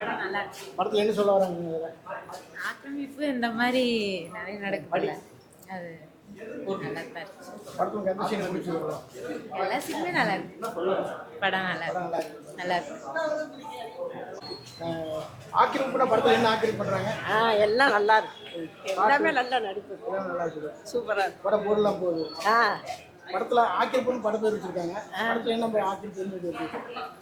நல்லா இருக்கு. படத்தில் என்ன சொல்ல வராங்க ஆக்கிரமிப்பு இந்த மாதிரி நிறைய நடக்குதுல்ல. அது எல்லா சீனுமே நல்லா இருக்கு. படம் நல்லா இருக்கு. நல்லா இருக்கு. ஆ எல்லாம் நல்லா இருக்கு. எல்லாமே நல்ல நடிப்பு. நல்லா இருக்குது. சூப்பரா இருக்கு. படம் போகுது. ஆ. படத்தில் ஆக்கிரமிப்புன்னு பேர் வச்சிருக்காங்க. படத்தில் என்ன ஆக்கிரமிப்பு இருக்கு நல்லா இருக்கு நல்லா இருக்கு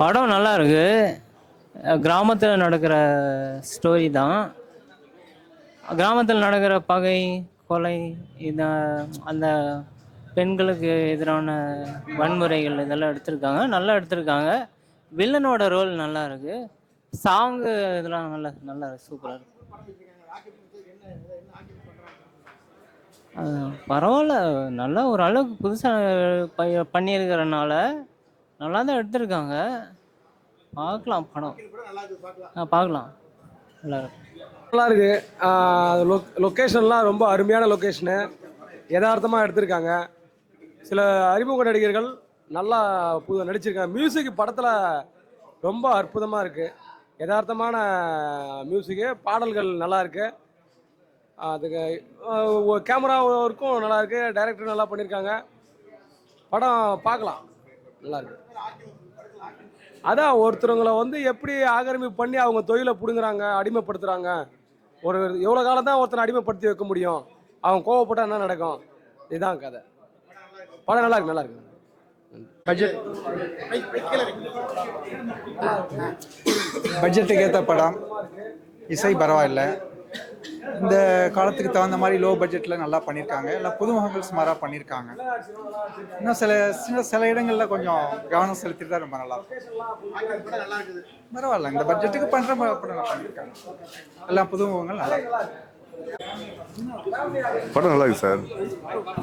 படம் நல்லா இருக்கு கிராமத்தில் நடக்கிற ஸ்டோரி தான். கிராமத்தில் நடக்கிற பகை கொலை இதை அந்த பெண்களுக்கு எதிரான வன்முறைகள் இதெல்லாம் எடுத்திருக்காங்க. நல்லா எடுத்திருக்காங்க. வில்லனோட ரோல் நல்லா இருக்கு சாங்கு இதெல்லாம் நல்லா நல்லா சூப்பராக இருக்கு. பரவாயில்ல. நல்லா ஒரு அளவுக்கு புதுசாக பண்ணியிருக்கிறனால நல்லா தான் எடுத்திருக்காங்க. பார்க்கலாம் படம். ஆ பார்க்கலாம். நல்லா இருக்கு நல்லா இருக்கு லொக்கேஷன்லாம் ரொம்ப அருமையான லொக்கேஷனு. யதார்த்தமாக எடுத்திருக்காங்க. சில அறிமுக நடிகர்கள் நல்லா புது நடிச்சிருக்காங்க. மியூசிக் படத்தில் ரொம்ப அற்புதமாக இருக்குது யதார்த்தமான மியூசிக்கு பாடல்கள் நல்லா இருக்குது அதுக்கு கேமரா ஒர்க்கும் நல்லா இருக்கு. டைரக்டர் நல்லா பண்ணியிருக்காங்க படம் பார்க்கலாம். நல்லா இருக்கு. அதான் ஒருத்தருங்களை வந்து எப்படி ஆக்கிரமிப்பு பண்ணி அவங்க தொழிலை பிடுங்குறாங்க அடிமைப்படுத்துகிறாங்க ஒரு எவ்வளோ காலம் தான் ஒருத்தனை அடிமைப்படுத்தி வைக்க முடியும்? அவன் கோவப்பட்டா என்ன நடக்கும்? இதுதான் கதை. படம் நல்லா இருக்கு நல்லா இருக்கு. பட்ஜெட் பட்ஜெட்டுக்கு ஏற்ற படம். இசை பரவாயில்லை. இந்த காலத்துக்கு தகுந்த மாதிரி லோ பட்ஜெட்டில் நல்லா பண்ணியிருக்காங்க எல்லாம் புதுமுகங்கள் சுமாராக பண்ணியிருக்காங்க இன்னும் சில சில சில இடங்களில் கொஞ்சம் கவனம் செலுத்திட்டு தான் ரொம்ப நல்லா இருக்கும். பரவாயில்ல இந்த பட்ஜெட்டுக்கு பண்ணுற படம் நல்லா பண்ணியிருக்காங்க எல்லாம் புதுமுகங்கள் நல்லா படம் நல்லா இருக்கு சார்.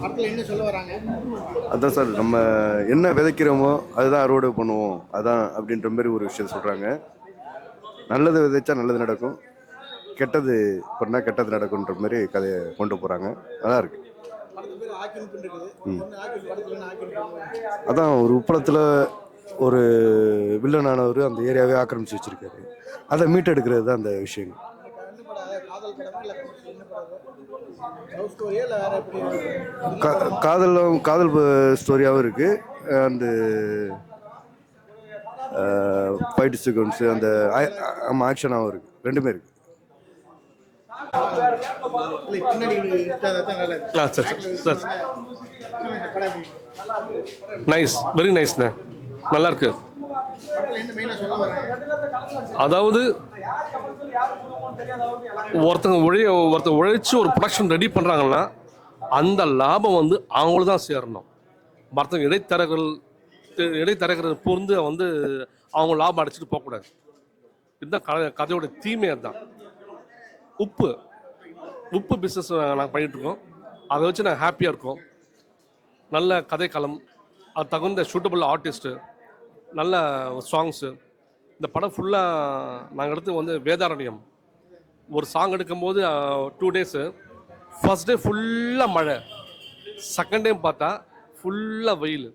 படத்தில் என்ன சொல்ல வராங்க? அதான் சார் நம்ம என்ன விதைக்கிறோமோ அதுதான் அறுவடை பண்ணுவோம். அதான் அப்படின்ற மாதிரி ஒரு விஷயம் சொல்கிறாங்க நல்லது விதைச்சா நல்லது நடக்கும். கெட்டது பண்ணால் கெட்டது நடக்குன்ற மாதிரி கதையை கொண்டு போகிறாங்க நல்லா இருக்கு. இருக்குது அதான் ஒரு உப்பளத்தில் ஒரு வில்லனானவர் அந்த ஏரியாவே ஆக்கிரமிச்சு வச்சிருக்காரு. அதை மீட்டெடுக்கிறது தான் அந்த விஷயம். காதல் கா காதலும் காதல் ஸ்டோரியாகவும் இருக்குது அந்த ஃபைட் சீக்வன்ஸு அந்த ஆமாம் ஆக்ஷனாகவும் இருக்குது ரெண்டுமே இருக்குது இல்லை பின்னாடி இருக்கிறது தான் நல்லா இருக்கு ஆ சரி சார் நைஸ் வெரி நைஸ்ண்ணே நல்லா இருக்கு. அதாவது ஒருத்தங்க உழைய ஒருத்தங்க உழைச்சி ஒரு ப்ரொடக்ஷன் ரெடி பண்ணுறாங்கன்னா அந்த லாபம் வந்து அவங்களுக்கு தான் சேரணும். மற்றவங்க இடைத்தரகர்கள் இடைத்தரகர்கள் பொருந்து வந்து அவங்க லாபம் அடிச்சுட்டு போகக்கூடாது. இதுதான் கதை கதையோட தீமையாக அதுதான். உப்பு. உப்பு பிஸ்னஸ் நாங்கள் பண்ணிட்டு இருக்கோம் அதை வச்சு நாங்கள் ஹாப்பியாக இருக்கோம். நல்ல கதைக்களம் அது தகுந்த சூட்டபிள் ஆர்டிஸ்ட்டு நல்ல சாங்ஸு இந்த படம் ஃபுல்லாக நாங்கள் எடுத்து வந்து வேதாரண்யம். ஒரு சாங் எடுக்கும்போது டூ டேஸு ஃபஸ்ட் டே ஃபுல்லாக மழை. செகண்ட் டைம் பார்த்தா ஃபுல்லாக வெயில்.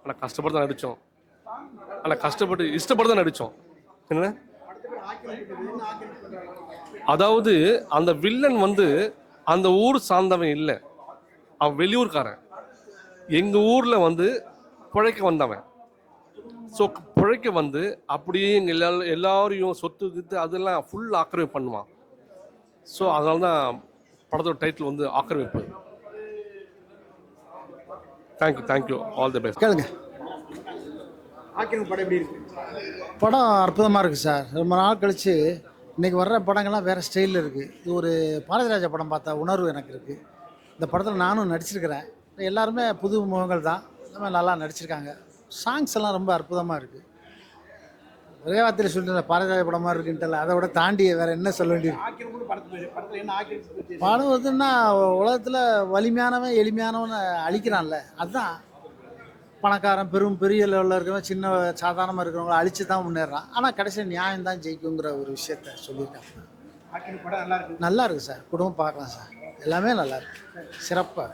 ஆனால் கஷ்டப்பட்டு தான் நடித்தோம். ஆனால் கஷ்டப்பட்டு இஷ்டப்பட்டு தான் நடித்தோம். என்ன அதாவது அந்த வில்லன் வந்து அந்த ஊர் சார்ந்தவன் இல்லை. அவன் வெளியூர்காரன். எங்கள் ஊரில் வந்து பிழைக்க வந்தவன். ஸோ பிழைக்க வந்து அப்படியே எங்கள் எல்லா எல்லாரையும் சொத்து கித்து அதெல்லாம் ஃபுல் ஆக்கிரமிப்பு பண்ணுவான். ஸோ அதனால தான் படத்தோட டைட்டில் வந்து ஆக்கிரமிப்பு. Thank you thank you all the best கேளுங்க. ஆக்கிரமிப்பு படம் எப்படி இருக்கு? படம் அற்புதமாக இருக்குது சார். ரொம்ப நாள் கழித்து இன்றைக்கி வர்ற படங்கள்லாம் வேறு ஸ்டைலில் இருக்குது இது ஒரு பாரதிராஜா படம் பார்த்தா உணர்வு எனக்கு இருக்குது இந்த படத்தில் நானும் நடிச்சிருக்கிறேன். எல்லாருமே புது முகங்கள் தான். எல்லாமே நல்லா நடிச்சிருக்காங்க. சாங்ஸ் எல்லாம் ரொம்ப அற்புதமாக இருக்குது ஒரே வார்த்தையில் சொல்லிட்டு பாரதிராஜா படமாக இருக்குன்ட்டு அதை விட தாண்டி வேறு என்ன சொல்ல வேண்டியது? படம் வந்துன்னா உலகத்தில் வலிமையானவன் எளிமையானவன் அழிக்கிறான்ல. அதுதான் பணக்காரன் பெரும் பெரிய லெவலில் இருக்கவன் சின்ன சாதாரணமாக இருக்கிறவங்கள அழிச்சு தான் முன்னேறான். ஆனால் கடைசியில் நியாயம் தான் ஜெயிக்குங்கிற ஒரு விஷயத்த சொல்லியிருக்காங்க. நல்லா இருக்கு. சார். குடும்பம் பார்க்கலாம் சார். எல்லாமே நல்லா இருக்கு. சிறப்பாக